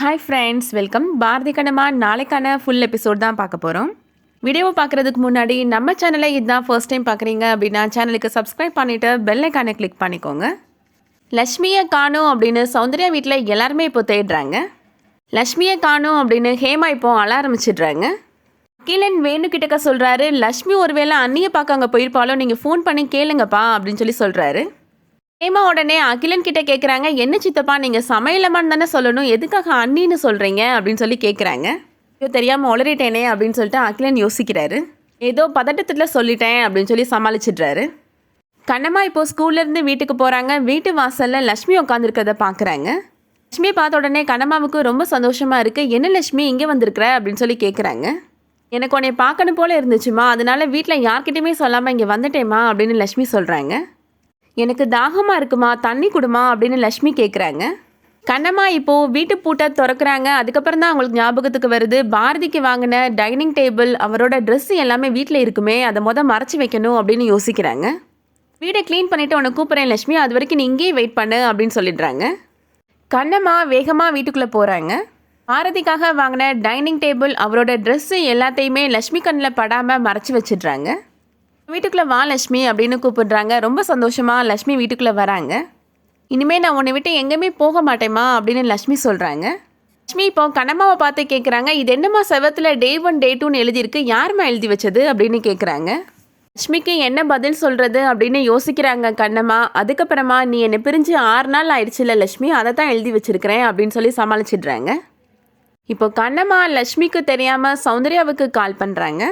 Hi friends welcome Bharathi Kannamma நாளைக்கான full episode தான் பார்க்க போகிறோம் வீடியோவை பார்க்குறதுக்கு முன்னாடி நம்ம சேனலை இதுதான் ஃபர்ஸ்ட் டைம் பார்க்குறீங்க அப்படின்னா சேனலுக்கு சப்ஸ்கிரைப் பண்ணிவிட்டு பெல்லைக்கானை கிளிக் பண்ணிக்கோங்க. லக்ஷ்மியை காணும் அப்படின்னு சௌந்தர்யா வீட்டில் எல்லாருமே இப்போ தேடுறாங்க. லக்ஷ்மியை காணும் அப்படின்னு ஹேமா இப்போ அழ ஆரம்பிச்சிடுறாங்க. கீழன் வேணுக்கிட்டக்க சொல்கிறாரு லக்ஷ்மி ஒருவேளை அண்ணியை பார்க்க அங்கே போயிருப்பாலும் நீங்கள் ஃபோன் பண்ணி கேளுங்கப்பா அப்படின்னு சொல்லி சொல்கிறாரு ஹேமா உடனே அகிலன் கிட்ட கேட்குறாங்க என்ன சித்தப்பா நீங்கள் சமையலமான்னு தானே சொல்லணும் எதுக்காக அண்ணின்னு சொல்கிறீங்க அப்படின்னு சொல்லி கேட்குறாங்க ஐயோ தெரியாமல் உளறிட்டேனே அப்படின்னு சொல்லிட்டு அகிலன் யோசிக்கிறாரு. ஏதோ பதட்டத்தில் சொல்லிட்டேன் அப்படின்னு சொல்லி சமாளிச்சிடுறாரு. கண்ணம்மா இப்போ ஸ்கூல்லேருந்து வீட்டுக்கு போகிறாங்க வீட்டு வாசலில் லக்ஷ்மி உட்காந்துருக்கிறத பார்க்குறாங்க லக்ஷ்மி பார்த்த உடனே கண்ணம்மாவுக்கு ரொம்ப சந்தோஷமாக இருக்குது என்ன லக்ஷ்மி இங்கே வந்திருக்கிற? அப்படின்னு சொல்லி கேட்குறாங்க எனக்கு உன்னை பார்க்கணும் போல இருந்துச்சுமா. அதனால வீட்டில் யார்கிட்டையுமே சொல்லாமல் இங்கே வந்துட்டேம்மா அப்படின்னு லக்ஷ்மி சொல்கிறாங்க எனக்கு தாகமாக இருக்குமா? தண்ணி கொடுமா? அப்படின்னு லக்ஷ்மி கேட்குறாங்க கண்ணம்மா இப்போது வீட்டு பூட்டை திறக்கிறாங்க. அதுக்கப்புறம் தான் அவங்களுக்கு ஞாபகத்துக்கு வருது. பாரதிக்கு வாங்கின டைனிங் டேபிள் அவரோட ட்ரெஸ் எல்லாமே வீட்டில் இருக்குமே. அதை மொதல் மறைச்சி வைக்கணும் அப்படின்னு யோசிக்கிறாங்க. வீடை க்ளீன் பண்ணிவிட்டு உன்னை கூப்பிட்றேன் லக்ஷ்மி. அது வரைக்கும் நீ இங்கேயே வெயிட் பண்ணு அப்படின்னு சொல்லிடுறாங்க. கண்ணம்மா வேகமாக வீட்டுக்குள்ளே போகிறாங்க பாரதிக்காக வாங்கின டைனிங் டேபிள் அவரோட ட்ரெஸ்ஸு எல்லாத்தையுமே லக்ஷ்மி கண்ணில் படாமல் மறைச்சி வச்சிடுறாங்க. வீட்டுக்குள்ளே வா லக்ஷ்மி அப்படின்னு கூப்பிடுறாங்க. ரொம்ப சந்தோஷமாக லக்ஷ்மி வீட்டுக்குள்ளே வராங்க. இனிமேல் நான் உன்னை விட்டு எங்கேயுமே போக மாட்டேம்மா அப்படின்னு லக்ஷ்மி சொல்கிறாங்க லக்ஷ்மி இப்போ கண்ணம்மாவை பார்த்து கேட்குறாங்க இது என்னம்மா செவத்தில் டே ஒன் டே டூன்னு எழுதியிருக்கு. யாரும்மா எழுதி வச்சது அப்படின்னு கேட்குறாங்க லக்ஷ்மிக்கு என்ன பதில் சொல்கிறது அப்படின்னு யோசிக்கிறாங்க கண்ணம்மா. அதுக்கப்புறமா நீ என்னை பிரிஞ்சு ஆறு நாள் ஆயிடுச்சுல லக்ஷ்மி அதை தான் எழுதி வச்சுருக்கிறேன் அப்படின்னு சொல்லி சமாளிச்சிடுறாங்க. இப்போ கண்ணம்மா லக்ஷ்மிக்கு தெரியாமல் சௌந்தர்யாவுக்கு கால் பண்ணுறாங்க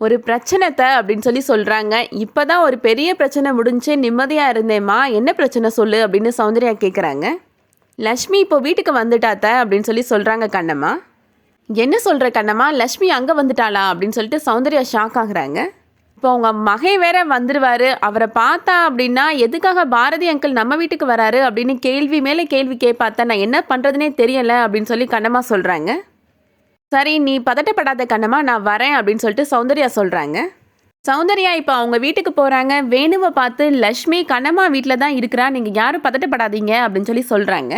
ஒரு பிரச்சனைத்தை அப்படின்னு சொல்லி சொல்கிறாங்க இப்போ தான் ஒரு பெரிய பிரச்சனை முடிஞ்சு நிம்மதியாக இருந்தேம்மா. என்ன பிரச்சனை சொல்லு அப்படின்னு சௌந்தர்யா கேட்குறாங்க லக்ஷ்மி இப்போ வீட்டுக்கு வந்துட்டாத்த அப்படின்னு சொல்லி சொல்கிறாங்க கண்ணம்மா. என்ன சொல்கிற கண்ணம்மா? லக்ஷ்மி அங்கே வந்துட்டாளா அப்படின்னு சொல்லிட்டு சௌந்தர்யா ஷாக் ஆகுறாங்க. இப்போ அவங்க மகை வேற வந்துடுவார் அவரை பார்த்தா அப்படின்னா எதுக்காக பாரதி அங்கிள் நம்ம வீட்டுக்கு வராரு அப்படின்னு கேள்வி மேலே கேள்வி கேட்பாத்த நான் என்ன பண்ணுறதுனே தெரியலை அப்படின்னு சொல்லி கண்ணம்மா சொல்கிறாங்க சரி நீ பதட்டப்படாத கண்ணம்மா நான் வரேன் அப்படின்னு சொல்லிட்டு சௌந்தர்யா சொல்கிறாங்க சௌந்தர்யா இப்போ அவங்க வீட்டுக்கு போகிறாங்க வேணுவை பார்த்து லக்ஷ்மி கண்ணம்மா வீட்டில் தான் இருக்கிறா. நீங்கள் யாரும் பதட்டப்படாதீங்க அப்படின்னு சொல்லி சொல்கிறாங்க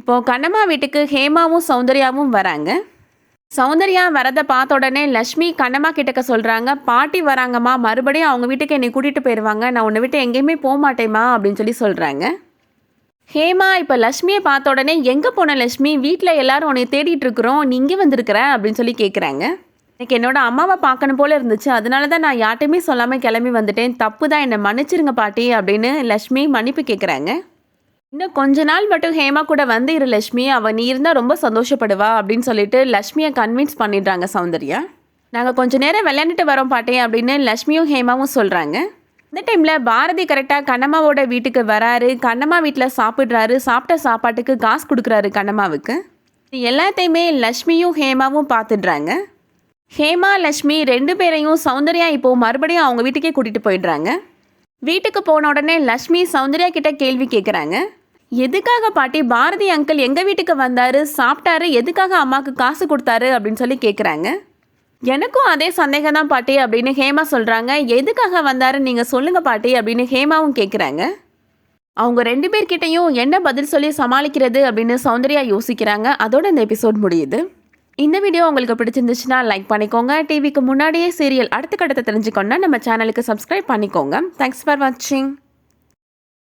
இப்போது கண்ணம்மா வீட்டுக்கு ஹேமாவும் சௌந்தர்யாவும் வராங்க. சௌந்தர்யா வரதை பார்த்த உடனே லக்ஷ்மி கண்ணம்மா கிட்டக்க சொல்கிறாங்க பாட்டி வராங்கம்மா. மறுபடியும் அவங்க வீட்டுக்கு என்னை கூட்டிகிட்டு போயிடுவாங்க நான் உன்னை விட்டு எங்கேயுமே போக மாட்டேம்மா. அப்படின்னு சொல்லி சொல்கிறாங்க ஹேமா இப்போ லக்ஷ்மியை பார்த்த உடனே எங்கே போன லக்ஷ்மி? வீட்டில் எல்லாரும் உன்னை தேடிட்டு இருக்கிறோம். நீ இங்கே வந்திருக்கிற? அப்படின்னு சொல்லி கேட்குறாங்க எனக்கு என்னோட அம்மாவை பார்க்கணும் போல இருந்துச்சு. அதனால தான் நான் யார்ட்டையுமே சொல்லாமல் கிளம்பி வந்துட்டேன். தப்பு தான். என்னை மன்னிச்சிருங்க பாட்டி அப்படின்னு லக்ஷ்மி மன்னிப்பு கேட்குறாங்க இன்னும் கொஞ்ச நாள் மட்டும் ஹேமா கூட வந்து இரு லக்ஷ்மி. அவள் நீ இருந்தால் ரொம்ப சந்தோஷப்படுவா அப்படின்னு சொல்லிட்டு லக்ஷ்மியை கன்வின்ஸ் பண்ணிடுறாங்க சௌந்தர்யா. நாங்கள் கொஞ்ச நேரம் விளையாண்டுட்டு வரோம் பாட்டி அப்படின்னு லக்ஷ்மியும் ஹேமாவும் சொல்கிறாங்க இந்த டைமில் பாரதி கரெக்டாக கண்ணம்மாவோட வீட்டுக்கு வராரு. கண்ணம்மா வீட்டில் சாப்பிட்றாரு. சாப்பிட்ட சாப்பாட்டுக்கு காசு கொடுக்குறாரு கண்ணம்மாவுக்கு. எல்லாத்தையுமே லக்ஷ்மியும் ஹேமாவும் பார்த்துடுறாங்க. ஹேமா லக்ஷ்மி ரெண்டு பேரையும் சௌந்தர்யா இப்போது மறுபடியும் அவங்க வீட்டுக்கே கூட்டிகிட்டு போயிடுறாங்க. வீட்டுக்கு போன உடனே லக்ஷ்மி சௌந்தர்யா கிட்ட கேள்வி கேட்குறாங்க எதுக்காக பாட்டி? பாரதி அங்கிள் எங்கள் வீட்டுக்கு வந்தார்? சாப்பிட்டாரு? எதுக்காக அம்மாவுக்கு காசு கொடுத்தாரு? அப்படின்னு சொல்லி கேட்குறாங்க எனக்கும் அதே சந்தேகம் தான் பாட்டி அப்படின்னு ஹேமா சொல்கிறாங்க எதுக்காக வந்தாருன்னு நீங்கள் சொல்லுங்கள் பாட்டி அப்படின்னு ஹேமாவும் கேட்குறாங்க அவங்க ரெண்டு பேர்கிட்டையும் என்ன பதில் சொல்லி சமாளிக்கிறது அப்படின்னு சௌந்தர்யா யோசிக்கிறாங்க. அதோட இந்த எபிசோட் முடியுது. இந்த வீடியோ உங்களுக்கு பிடிச்சிருந்துச்சுன்னா லைக் பண்ணிக்கோங்க. டிவிக்கு முன்னாடியே சீரியல் அடுத்த கட்டத்தை தெரிஞ்சுக்கோன்னா நம்ம சேனலுக்கு சப்ஸ்கிரைப் பண்ணிக்கோங்க. தேங்க்ஸ் ஃபார் வாட்சிங்